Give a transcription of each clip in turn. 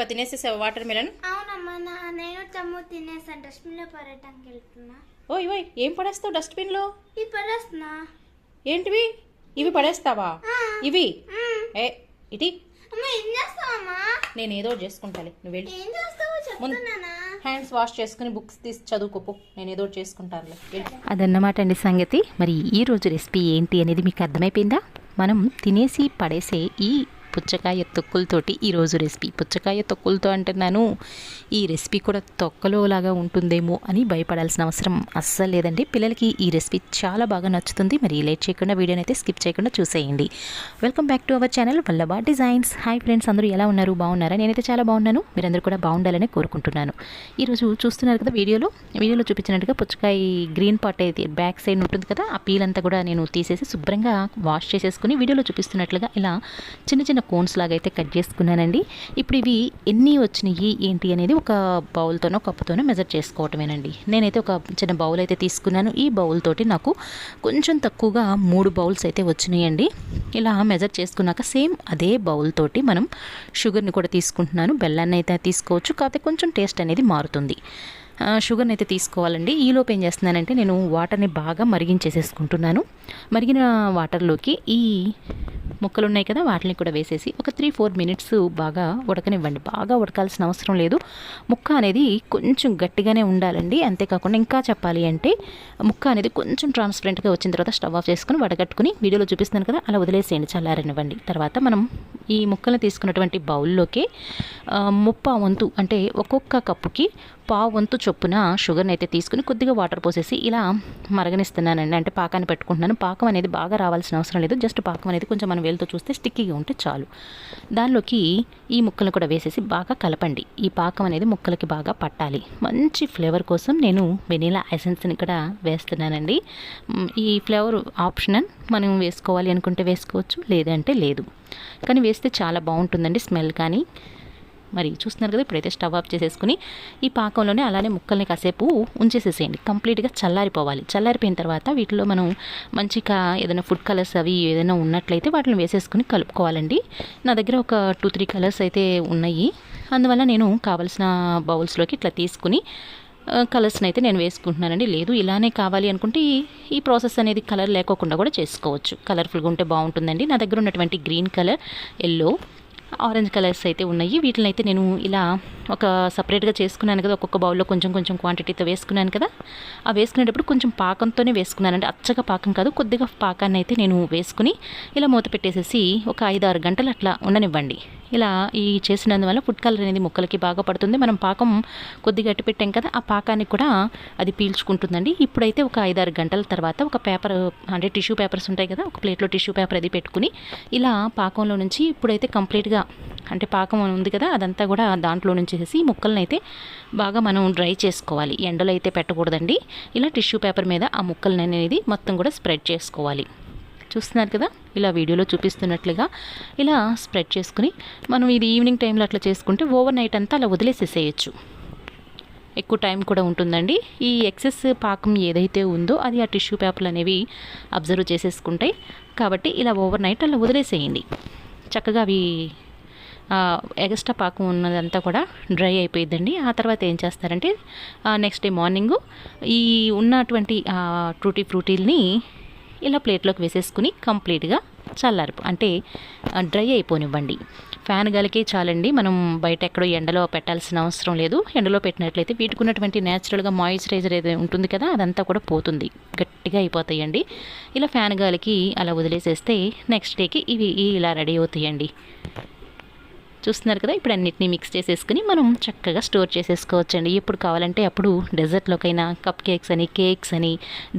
చెప్ప తినేసేసావు water melon? అవునమ్మా నా నేను తమ్ము తినేసాను డస్ట్బిన్లో పడటానికి వెళ్తున్నా ఓయ్ ఓయ్ ఏం పడేస్తావు డస్ట్బిన్లో? ఇది పడేస్తున్నా. ఏంటివి? ఇవి పడేస్తావా? ఇవి. ఏ ఇటీ? నేను ఏదో చేసుకుంటాలే నువ్వు వెళ్ళి. ఏం చేస్తావో చెప్తున్నానా? హ్యాండ్స్ వాష్ చేసుకుని బుక్స్ తీసి చదువుకోపో నేను ఏదో ఒకటి చేసుకుంటానులే అదన్నమాట అండి సంగతి. మరి ఈ రోజు రెసిపీ ఏంటి అనేది మీకు అర్థమైపోయిందా? మనం తినేసి పడేసే ఈ పుచ్చకాయ తొక్కులతోటి ఈరోజు రెసిపీ. పుచ్చకాయ తొక్కులతో అంటున్నాను ఈ రెసిపీ కూడా తొక్కలో లాగా ఉంటుందేమో అని భయపడాల్సిన అవసరం అస్సలు లేదండి. పిల్లలకి ఈ రెసిపీ చాలా బాగా నచ్చుతుంది. మరి లేట్ చేయకుండా వీడియోని అయితే స్కిప్ చేయకుండా చూసేయండి. Welcome back to our channel Vallabha designs. Hi friends అందరూ ఎలా ఉన్నారు? బాగున్నారా? నేనైతే చాలా బాగున్నాను. మీరందరూ కూడా బాగుండాలని కోరుకుంటున్నాను. ఈరోజు చూస్తున్నారు కదా వీడియోలో. వీడియోలో చూపించినట్టుగా పుచ్చకాయ గ్రీన్ పార్ట్ అయితే బ్యాక్ సైడ్ ఉంటుంది కదా ఆ పీల్ అంతా కూడా నేను తీసేసి శుభ్రంగా వాష్ చేసేసుకుని వీడియోలో చూపిస్తున్నట్లుగా ఇలా చిన్న చిన్న కోన్స్ లాగా అయితే కట్ చేసుకున్నానండి. ఇప్పుడు ఇవి ఎన్ని వచ్చినాయి ఏంటి అనేది ఒక బౌల్తోనో కప్పుతోనో మెజర్ చేసుకోవటమేనండి. నేనైతే ఒక చిన్న బౌల్ అయితే తీసుకున్నాను. ఈ బౌల్ తోటి నాకు కొంచెం తక్కువగా మూడు బౌల్స్ అయితే వచ్చినాయండి. ఇలా మెజర్ చేసుకున్నాక సేమ్ అదే బౌల్ తోటి మనం షుగర్ని కూడా తీసుకుంటున్నాను. బెల్లాన్ని అయితే తీసుకోవచ్చు. కాకపోతే కొంచెం టేస్ట్ అనేది మారుతుంది. షుగర్ని అయితే తీసుకోవాలండి. ఈలోపు ఏం చేస్తున్నానంటే నేను వాటర్ని బాగా మరిగించేసేసుకుంటున్నాను. మరిగిన వాటర్లోకి ఈ ముక్కలు ఉన్నాయి కదా వాటిని కూడా వేసేసి ఒక త్రీ ఫోర్ మినిట్స్ బాగా ఉడకనివ్వండి. బాగా ఉడకాల్సిన అవసరం లేదు. ముక్క అనేది కొంచెం గట్టిగానే ఉండాలండి. అంతేకాకుండా ఇంకా చెప్పాలి అంటే ముక్క అనేది కొంచెం ట్రాన్స్పరెంట్గా వచ్చిన తర్వాత స్టవ్ ఆఫ్ చేసుకుని వడగట్టుకుని వీడియోలో చూపిస్తున్నాను కదా అలా వదిలేసేయండి చల్లారనివ్వండి. తర్వాత మనం ఈ ముక్కలు తీసుకున్నటువంటి బౌల్లోకి ముప్ప ముప్పా వంతు అంటే ఒక్కొక్క కప్పుకి పావు వంతు చొప్పున షుగర్ని అయితే తీసుకుని కొద్దిగా వాటర్ పోసేసి ఇలా మరగనిస్తున్నానండి. అంటే పాకాన్ని పెట్టుకుంటున్నాను. పాకం అనేది బాగా రావాల్సిన అవసరం లేదు. జస్ట్ పాకం అనేది కొంచెం మనం వేలుతో చూస్తే స్టిక్కీగా ఉంటే చాలు. దానిలోకి ఈ ముక్కలు కూడా వేసేసి బాగా కలపండి. ఈ పాకం అనేది ముక్కలకి బాగా పట్టాలి. మంచి ఫ్లేవర్ కోసం నేను వెనీలా ఎసెన్స్ని ఇక్కడ వేస్తున్నానండి. ఈ ఫ్లేవర్ ఆప్షనల్. మనం వేసుకోవాలి అనుకుంటే వేసుకోవచ్చు లేదంటే లేదు. కానీ వేస్తే చాలా బాగుంటుందండి స్మెల్ కానీ. మరి చూస్తున్నారు కదా ఇప్పుడైతే స్టవ్ ఆఫ్ చేసేసుకుని ఈ పాకంలోనే అలానే ముక్కల్ని కాసేపు ఉంచేసేసేయండి. కంప్లీట్గా చల్లారిపోవాలి. చల్లారిపోయిన తర్వాత వీటిలో మనం మంచిగా ఏదైనా ఫుడ్ కలర్స్ అవి ఏదైనా ఉన్నట్లయితే వాటిని వేసేసుకుని కలుపుకోవాలండి. నా దగ్గర ఒక టూ త్రీ కలర్స్ అయితే ఉన్నాయి. అందువల్ల నేను కావలసిన బౌల్స్లోకి ఇట్లా తీసుకుని కలర్స్ని అయితే నేను వేసుకుంటున్నానండి. లేదు ఇలానే కావాలి అనుకుంటే ఈ- ఈ ప్రాసెస్ అనేది కలర్ లేకోకుండా కూడా చేసుకోవచ్చు. కలర్ఫుల్గా ఉంటే బాగుంటుందండి. నా దగ్గర ఉన్నటువంటి green colour yellow orange colours అయితే ఉన్నాయి. వీటిని అయితే నేను ఇలా ఒక సపరేట్గా చేసుకున్నాను కదా ఒక్కొక్క బౌల్లో కొంచెం కొంచెం క్వాంటిటీతో వేసుకున్నాను కదా. ఆ వేసుకునేటప్పుడు కొంచెం పాకంతోనే వేసుకున్నాను. అంటే అచ్చగా పాకం కాదు కొద్దిగా పాకాన్ని అయితే నేను వేసుకుని ఇలా మూత పెట్టేసేసి ఒక ఐదు ఆరు గంటలు అట్లా ఉండనివ్వండి. ఇలా ఈ చేసినందువల్ల ఫుడ్ కలర్ అనేది ముక్కలకి బాగా పడుతుంది. మనం పాకం కొద్దిగా అట్టి పెట్టాం కదా ఆ పాకాన్ని కూడా అది పీల్చుకుంటుందండి. ఇప్పుడైతే ఒక ఐదారు గంటల తర్వాత ఒక పేపర్ అంటే టిష్యూ పేపర్స్ ఉంటాయి కదా ఒక ప్లేట్లో టిష్యూ పేపర్ అది పెట్టుకుని ఇలా పాకంలో నుంచి ఇప్పుడైతే కంప్లీట్గా అంటే పాకం ఉంది కదా అదంతా కూడా దాంట్లో నుంచి చేసేసి ముక్కలను అయితే బాగా మనం డ్రై చేసుకోవాలి. ఎండలో అయితే పెట్టకూడదండి. ఇలా టిష్యూ పేపర్ మీద ఆ ముక్కలను అనేది మొత్తం కూడా స్ప్రెడ్ చేసుకోవాలి. చూస్తున్నారు కదా? ఇలా వీడియోలో చూపిస్తున్నట్లుగా ఇలా స్ప్రెడ్ చేసుకుని మనం ఇది ఈవినింగ్ టైంలో అట్లా చేసుకుంటే ఓవర్ నైట్ అంతా అలా వదిలేసేసేయచ్చు. ఎక్కువ టైం కూడా ఉంటుందండి. ఈ ఎక్సెస్ పాకం ఏదైతే ఉందో అది ఆ టిష్యూ పేపర్లు అనేవి అబ్జర్వ్ చేసేసుకుంటాయి. కాబట్టి ఇలా ఓవర్ నైట్ అలా వదిలేసేయండి. చక్కగా అవి ఎగస్ట్రా పాకం ఉన్నదంతా కూడా డ్రై అయిపోయిందండి ఆ తర్వాత ఏం చేస్తారంటే నెక్స్ట్ డే మార్నింగు ఈ ఉన్నటువంటి ట్రూటీ ఫ్రూటీల్ని ఇలా ప్లేట్లోకి వేసేసుకుని కంప్లీట్గా చల్లారిపో అంటే డ్రై అయిపోనివ్వండి. ఫ్యాన్ గాలికే చాలండి. మనం బయట ఎక్కడో ఎండలో పెట్టాల్సిన అవసరం లేదు. ఎండలో పెట్టినట్లయితే వీటికి ఉన్నటువంటి న్యాచురల్గా మాయిశ్చరైజర్ ఏదైతే ఉంటుంది కదా అదంతా కూడా పోతుంది. గట్టిగా అయిపోతాయండి. ఇలా ఫ్యాన్ గాలికి అలా వదిలేసేస్తే నెక్స్ట్ డేకి ఇవి ఇలా రెడీ అవుతాయండి. చూస్తున్నారు కదా ఇప్పుడు అన్నిటినీ మిక్స్ చేసేసుకుని మనం చక్కగా స్టోర్ చేసేసుకోవచ్చండి. ఎప్పుడు కావాలంటే అప్పుడు డెజర్ట్లోకైనా కప్ కేక్స్ అని కేక్స్ అని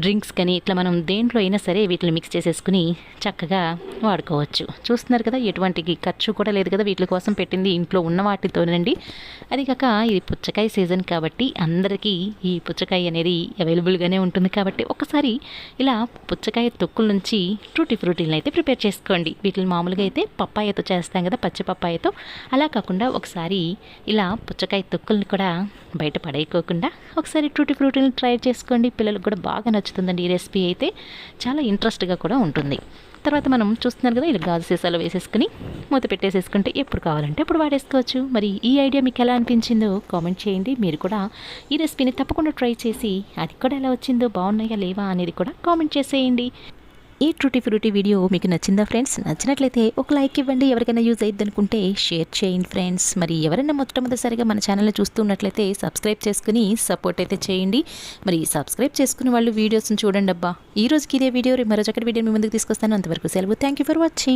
డ్రింక్స్ కానీ ఇట్లా మనం దేంట్లో అయినా సరే వీటిని మిక్స్ చేసేసుకుని చక్కగా వాడుకోవచ్చు. చూస్తున్నారు కదా ఎటువంటి ఖర్చు కూడా లేదు కదా వీటి కోసం పెట్టింది ఇంట్లో ఉన్న వాటితోనండి. అది కాక ఇది పుచ్చకాయ సీజన్ కాబట్టి అందరికీ ఈ పుచ్చకాయ అనేది అవైలబుల్గానే ఉంటుంది కాబట్టి ఒకసారి ఇలా పుచ్చకాయ తొక్కుల నుంచి ఫ్రూటీ ఫ్రూటీలను అయితే ప్రిపేర్ చేసుకోండి. వీటిని మామూలుగా అయితే పప్పాయతో చేస్తాం కదా పచ్చి పప్పాయతో. అలా కాకుండా ఒకసారి ఇలా పుచ్చకాయ తొక్కుల్ని కూడా బయట పడేయకోకుండా ఒకసారి టూటీ ఫ్రూటీని ట్రై చేసుకోండి. పిల్లలకు కూడా బాగా నచ్చుతుందండి ఈ రెసిపీ అయితే. చాలా ఇంట్రెస్ట్గా కూడా ఉంటుంది. తర్వాత మనం చూస్తున్నారు కదా ఇలా గాజు సీసాలు వేసేసుకుని మూత పెట్టేసేసుకుంటే ఎప్పుడు కావాలంటే అప్పుడు వాడేసుకోవచ్చు. మరి ఈ ఐడియా మీకు ఎలా అనిపించిందో కామెంట్ చేయండి. మీరు కూడా ఈ రెసిపీని తప్పకుండా ట్రై చేసి అది కూడా ఎలా వచ్చిందో బాగున్నాయా లేవా అనేది కూడా కామెంట్ చేసేయండి. ఈ ట్రూటీ ఫ్రూటీ వీడియో మీకు నచ్చిందా ఫ్రెండ్స్ నచ్చినట్లయితే ఒక లైక్ ఇవ్వండి. ఎవరికైనా యూజ్ అయ్యిద్ది అనుకుంటే షేర్ చేయండి ఫ్రెండ్స్ మరి ఎవరైనా మొట్టమొదటిసారిగా మన ఛానల్ని చూస్తున్నట్లయితే సబ్స్క్రైబ్ చేసుకుని సపోర్ట్ అయితే చేయండి. మరి సబ్స్క్రైబ్ చేసుకున్న వాళ్ళు వీడియోస్ని చూడండి అబ్బా ఈ రోజుకి ఇదే వీడియో రేపు మరో చక్కటి వీడియో మీ ముందుకు తీసుకొస్తాను. అంతవరకు సెలవు. Thank you for watching